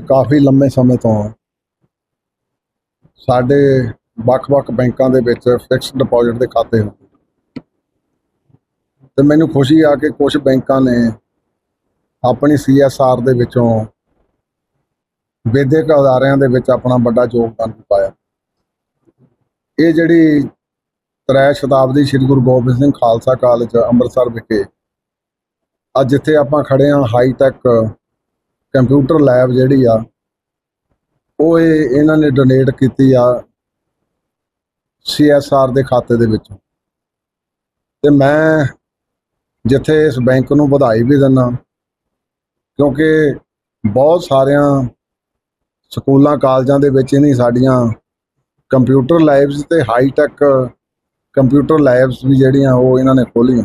ਕਾਫੀ ਲੰਮੇ ਸਮੇਂ ਤੋਂ ਸਾਡੇ ਵੱਖ-ਵੱਖ ਬੈਂਕਾਂ ਦੇ ਵਿੱਚ ਫਿਕਸਡ ਡਿਪੋਜਿਟ ਦੇ ਖਾਤੇ ਹਨ ਤੇ ਮੈਨੂੰ ਖੁਸ਼ੀ ਆ ਕਿ ਕੁਝ ਬੈਂਕਾਂ ਨੇ ਆਪਣੀ ਸੀਐਸਆਰ ਦੇ ਵਿੱਚੋਂ ਵਿਦਿਅਕ ਅਦਾਰਿਆਂ ਦੇ ਵਿੱਚ ਆਪਣਾ ਵੱਡਾ ਯੋਗਦਾਨ ਪਾਇਆ। ਇਹ ਜਿਹੜੀ ਤ੍ਰੈ ਸ਼ਤਾਬਦੀ ਸ੍ਰੀ ਗੁਰੂ ਗੋਬਿੰਦ ਸਿੰਘ ਖਾਲਸਾ ਕਾਲਜ ਅੰਮ੍ਰਿਤਸਰ ਵਿਖੇ ਅੱਜ ਜਿੱਥੇ ਆਪਾਂ ਖੜੇ ਹਾਂ ਹਾਈ ਟੈਕ ਕੰਪਿਊਟਰ ਲੈਬ ਜਿਹੜੀ ਆ, ਉਹ ਇਹ ਇਹਨਾਂ ਨੇ ਡੋਨੇਟ ਕੀਤੀ ਆ ਸੀਐਸਆਰ ਦੇ ਖਾਤੇ ਦੇ ਵਿੱਚ। ਤੇ ਮੈਂ ਜਿੱਥੇ ਇਸ ਬੈਂਕ ਨੂੰ ਵਧਾਈ ਵੀ ਦਿੰਦਾ ਕਿਉਂਕਿ ਬਹੁਤ ਸਾਰਿਆਂ ਸਕੂਲਾਂ, ਕਾਲਜਾਂ ਦੇ ਵਿੱਚ ਇਹਨੀ ਸਾਡੀਆਂ ਕੰਪਿਊਟਰ ਲੈਬਸ ਤੇ ਹਾਈ ਟੈਕ ਕੰਪਿਊਟਰ ਲੈਬਸ ਵੀ ਜਿਹੜੀਆਂ, ਉਹ ਇਹਨਾਂ ਨੇ ਖੋਲੀਆਂ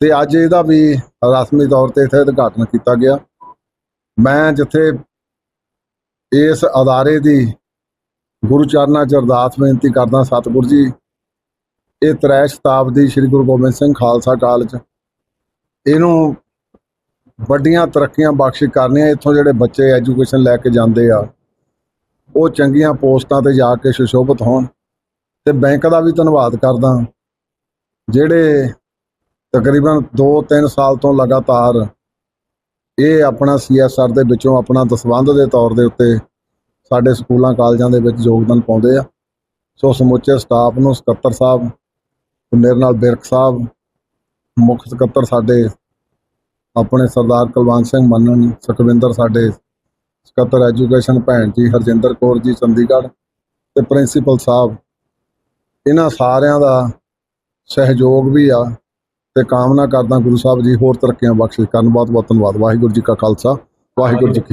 ਤੇ ਅੱਜ ਇਹਦਾ ਵੀ ਰਸਮੀ ਤੌਰ ਤੇ ਇੱਥੇ ਉਦਘਾਟਨ ਕੀਤਾ ਗਿਆ। ਮੈਂ ਜਿੱਥੇ ਇਸ ਅਦਾਰੇ ਦੀ ਗੁਰੂ ਚਰਨਾਂ 'ਚ ਅਰਦਾਸ ਬੇਨਤੀ ਕਰਦਾ ਸਤਿਗੁਰੂ ਜੀ, ਇਹ ਤ੍ਰੈ ਸ਼ਤਾਬਦੀ ਸ੍ਰੀ ਗੁਰੂ ਗੋਬਿੰਦ ਸਿੰਘ ਖਾਲਸਾ ਕਾਲਜ ਇਹਨੂੰ ਵੱਡੀਆਂ ਤਰੱਕੀਆਂ ਬਖਸ਼ਿਸ਼ ਕਰਨੀਆਂ, ਇੱਥੋਂ ਜਿਹੜੇ ਬੱਚੇ ਐਜੂਕੇਸ਼ਨ ਲੈ ਕੇ ਜਾਂਦੇ ਆ, ਉਹ ਚੰਗੀਆਂ ਪੋਸਟਾਂ ਤੇ ਜਾ ਕੇ ਸੁਸ਼ੋਭਿਤ ਹੋਣ। ਤੇ ਬੈਂਕ ਦਾ ਵੀ ਧੰਨਵਾਦ ਕਰਦਾ, ਜਿਹੜੇ ਤਕਰੀਬਨ 2-3 ਸਾਲ ਤੋਂ ਲਗਾਤਾਰ ਇਹ ਆਪਣਾ ਸੀਐਸਆਰ ਦੇ ਵਿੱਚੋਂ ਆਪਣਾ ਦਸਵੰਧ ਦੇ ਤੌਰ ਦੇ ਉੱਤੇ ਸਾਡੇ ਸਕੂਲਾਂ ਕਾਲਜਾਂ ਦੇ ਵਿੱਚ ਯੋਗਦਾਨ ਪਾਉਂਦੇ ਆ। ਸੋ ਸਮੁੱਚੇ ਸਟਾਫ ਨੂੰ ਸਕੱਤਰ ਸਾਹਿਬ ਤੇ ਮੇਰੇ ਨਾਲ ਬਿਰਕ ਸਾਹਿਬ, ਮੁੱਖ ਸਕੱਤਰ ਸਾਡੇ ਆਪਣੇ ਸਰਦਾਰ ਕੁਲਵੰਤ ਸਿੰਘ ਮੰਨਣ, ਸੁਖਵਿੰਦਰ ਸਾਡੇ ਸਕੱਤਰ ਐਜੂਕੇਸ਼ਨ ਭੈਣ ਜੀ ਹਰਜਿੰਦਰ ਕੌਰ ਜੀ ਚੰਡੀਗੜ੍ਹ ਤੇ ਪ੍ਰਿੰਸੀਪਲ ਸਾਹਿਬ। ਇਹਨਾਂ ਸਾਰਿਆਂ ਦਾ ਸਹਿਯੋਗ ਵੀ ਆ। ਤੇ ਕਾਮਨਾ ਕਰਦਾ ਗੁਰੂ ਸਾਹਿਬ ਜੀ ਹੋਰ ਤਰੱਕੀਆਂ ਬਖਸ਼ਿਸ਼ ਕਰਨ ਬਹੁਤ ਬਹੁਤ ਧੰਨਵਾਦ। ਵਾਹਿਗੁਰੂ ਜੀ ਕਾ ਖਾਲਸਾ, ਵਾਹਿਗੁਰੂ ਜੀ ਕੀ